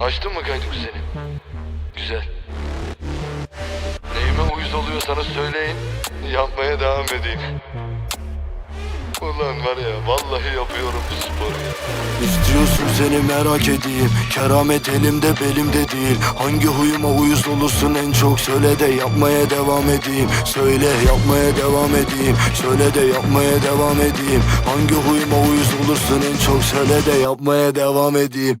Açtın mı kaydı kuzenim? Güzel. Neyime uyuz oluyorsanız söyleyin. Yapmaya devam edeyim. Ulan var ya vallahi yapıyorum bu sporu ya. İstiyorsun seni merak edeyim Keramet elimde belimde değil Hangi huyuma uyuz olursun en çok Söyle de yapmaya devam edeyim Söyle yapmaya devam edeyim Söyle de yapmaya devam edeyim Hangi huyuma uyuz olursun en çok Söyle de yapmaya devam edeyim